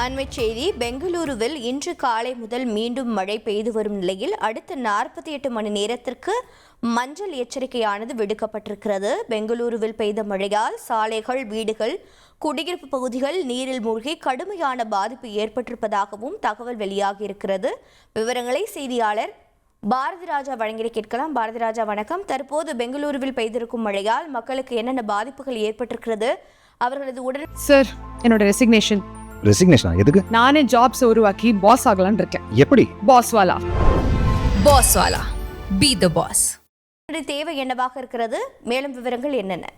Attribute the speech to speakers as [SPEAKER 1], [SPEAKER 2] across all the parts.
[SPEAKER 1] அண்மைச் செய்தி பெங்களூருவில் இன்று காலை முதல் மீண்டும் மழை பெய்து வரும் நிலையில் அடுத்த நாற்பத்தி எட்டு மணி நேரத்திற்கு மஞ்சள் எச்சரிக்கையானது விடுக்கப்பட்டிருக்கிறது. பெங்களூருவில் பெய்த மழையால் சாலைகள் வீடுகள் குடியிருப்பு பகுதிகள் நீரில் மூழ்கி கடுமையான பாதிப்பு ஏற்பட்டிருப்பதாகவும் தகவல் வெளியாகியிருக்கிறது. விவரங்களை செய்தியாளர் பாரதி ராஜா வழங்கிட கேட்கலாம். பாரதி ராஜா வணக்கம். தற்போது பெங்களூருவில் பெய்திருக்கும் மழையால் மக்களுக்கு என்னென்ன பாதிப்புகள் ஏற்பட்டிருக்கிறது? அவர்களது உடல்
[SPEAKER 2] சார் என்னோட ரெசிக்னேஷன்
[SPEAKER 3] ரெசிக்னேஷனா எதுக்கு?
[SPEAKER 2] நானே ஜாப்ஸ் உருவாக்கி பாஸ் ஆகலாம்னு இருக்கேன்.
[SPEAKER 3] எப்படி?
[SPEAKER 2] பாஸ் வாலா
[SPEAKER 4] பாஸ் வாலா பி த பாஸ்
[SPEAKER 1] தேவை என்னவாக இருக்கிறது? மேலும் விவரங்கள் என்னென்ன?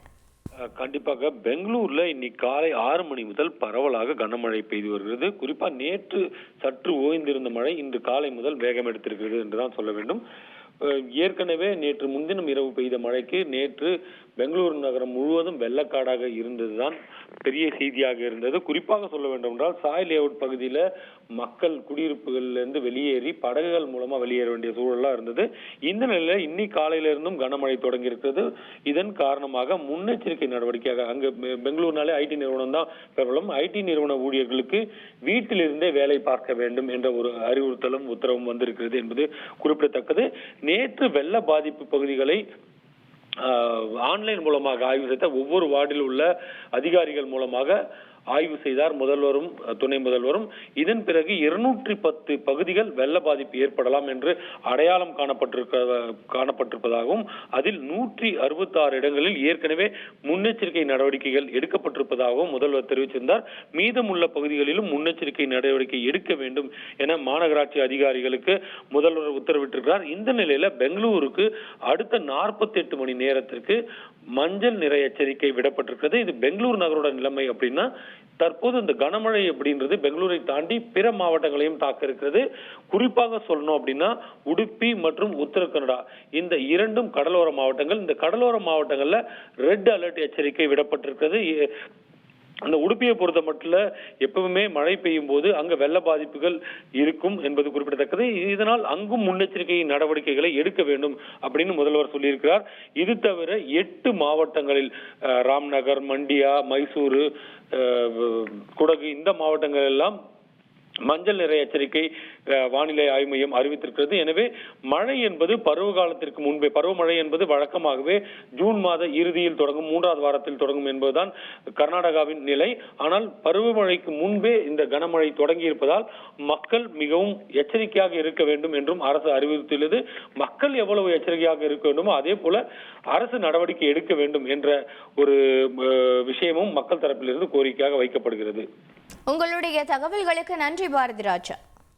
[SPEAKER 5] கண்டிப்பாக பெங்களூர்ல இன்னைக்கு காலை ஆறு மணி முதல் பரவலாக கனமழை பெய்து வருகிறது. குறிப்பா நேற்று சற்று ஓய்ந்திருந்த மழை இன்று காலை முதல் வேகம் எடுத்திருக்கிறது என்றுதான் சொல்ல வேண்டும். ஏற்கனவே நேற்று முன்தினம் இரவு பெய்த மழைக்கு நேற்று பெங்களூரு நகரம் முழுவதும் வெள்ளக்காடாக இருந்ததுதான் பெரிய செய்தியாக இருந்தது. குறிப்பாக சொல்ல வேண்டும் என்றால் சாய் லேஅவுட் பகுதியில் மக்கள் குடியிருப்புகளிலிருந்து வெளியேறி படகுகள் மூலமா வெளியேற வேண்டிய சூழலாக இருந்தது. இந்த நிலையில் இன்னைக்கு காலையிலிருந்தும் கனமழை தொடங்கி இருக்கிறது இதன் காரணமாக முன்னெச்சரிக்கை நடவடிக்கையாக அங்கே பெங்களூர்னாலே ஐடி நிறுவனம் தான் பிரபலம். ஐடி நிறுவன ஊழியர்களுக்கு வீட்டிலிருந்தே வேலை பார்க்க வேண்டும் என்ற ஒரு அறிவுறுத்தலும் உத்தரவும் வந்திருக்கிறது என்பது குறிப்பிடத்தக்கது. நேற்று வெள்ள பாதிப்பு பகுதிகளை ஆன்லைன் மூலமாக ஆய்வு செய்த ஒவ்வொரு வார்டில் உள்ள அதிகாரிகள் மூலமாக ஆய்வு செய்தார் முதல்வரும் துணை முதல்வரும். இதன் பிறகு இருநூற்றி பத்து பகுதிகள் வெள்ள பாதிப்பு ஏற்படலாம் என்று அடையாளம் காணப்பட்டிருக்க காணப்பட்டிருப்பதாகவும் அதில் நூற்றி அறுபத்தாறு இடங்களில் ஏற்கனவே முன்னெச்சரிக்கை நடவடிக்கைகள் எடுக்கப்பட்டிருப்பதாகவும் முதல்வர் தெரிவித்திருந்தார். மீதமுள்ள பகுதிகளிலும் முன்னெச்சரிக்கை நடவடிக்கை எடுக்க வேண்டும் என மாநகராட்சி அதிகாரிகளுக்கு முதல்வர் உத்தரவிட்டிருக்கிறார். இந்த நிலையில பெங்களூருக்கு அடுத்த நாற்பத்தி எட்டு மணி நேரத்திற்கு மஞ்சள் நிற எச்சரிக்கை விடப்பட்டிருக்கிறது. இது பெங்களூர் நகரோட நிலைமை அப்படின்னா தற்போது இந்த கனமழை அப்படின்றது பெங்களூரை தாண்டி பிற மாவட்டங்களையும் தாக்க இருக்கிறது குறிப்பாக சொல்லணும் அப்படின்னா உடுப்பி மற்றும் உத்தர கன்னடா இந்த இரண்டும் கடலோர மாவட்டங்கள். இந்த கடலோர மாவட்டங்கள்ல ரெட் அலர்ட் எச்சரிக்கை விடப்பட்டிருக்கிறது. அந்த உடுப்பியை பொறுத்த மட்டும் எப்பவுமே மழை பெய்யும் போது அங்கு வெள்ள பாதிப்புகள் இருக்கும் என்பது குறிப்பிடத்தக்கது. இதனால் அங்கும் முன்னெச்சரிக்கை நடவடிக்கைகளை எடுக்க வேண்டும் அப்படின்னு முதல்வர் சொல்லியிருக்கிறார். இது தவிர எட்டு மாவட்டங்களில் ராம்நகர் மண்டியா மைசூரு குடகு இந்த மாவட்டங்கள் எல்லாம் மஞ்சள் நிறை எச்சரிக்கை வானிலை ஆய்வு மையம் அறிவித்திருக்கிறது. எனவே மழை என்பது பருவ காலத்திற்கு முன்பே பருவமழை என்பது வழக்கமாகவே ஜூன் மாத இறுதியில் தொடங்கும் மூன்றாவது வாரத்தில் தொடங்கும் என்பதுதான் கர்நாடகாவின் நிலை. ஆனால் பருவமழைக்கு முன்பே இந்த கனமழை தொடங்கி இருப்பதால் மக்கள் மிகவும் எச்சரிக்கையாக இருக்க வேண்டும் என்றும் அரசு அறிவுறுத்தியுள்ளது. மக்கள் எவ்வளவு எச்சரிக்கையாக இருக்க வேண்டுமோ அதே போல அரசு நடவடிக்கை எடுக்க வேண்டும் என்ற ஒரு விஷயமும் மக்கள் தரப்பிலிருந்து கோரிக்கையாக வைக்கப்படுகிறது.
[SPEAKER 1] உங்களுடைய தகவல்களுக்கு நன்றி பாரதி ராஜா.